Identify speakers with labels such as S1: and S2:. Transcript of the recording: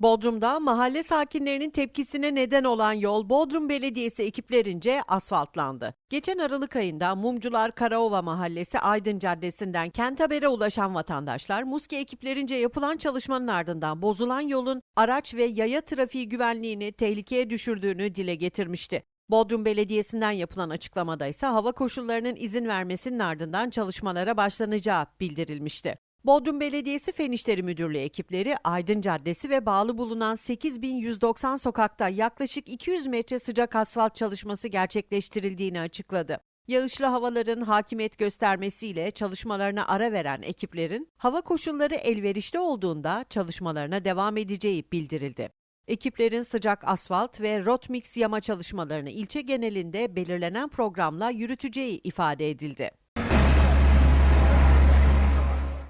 S1: Bodrum'da mahalle sakinlerinin tepkisine neden olan yol Bodrum Belediyesi ekiplerince asfaltlandı. Geçen Aralık ayında Mumcular Karaova Mahallesi Aydın Caddesi'nden Kentaber'e ulaşan vatandaşlar Muski ekiplerince yapılan çalışmanın ardından bozulan yolun araç ve yaya trafiği güvenliğini tehlikeye düşürdüğünü dile getirmişti. Bodrum Belediyesi'nden yapılan açıklamada ise hava koşullarının izin vermesinin ardından çalışmalara başlanacağı bildirilmişti. Bodrum Belediyesi Fen İşleri Müdürlüğü ekipleri Aydın Caddesi ve bağlı bulunan 8190 sokakta yaklaşık 200 metre sıcak asfalt çalışması gerçekleştirildiğini açıkladı. Yağışlı havaların hakimiyet göstermesiyle çalışmalarına ara veren ekiplerin hava koşulları elverişli olduğunda çalışmalarına devam edeceği bildirildi. Ekiplerin sıcak asfalt ve rot mix yama çalışmalarını ilçe genelinde belirlenen programla yürüteceği ifade edildi.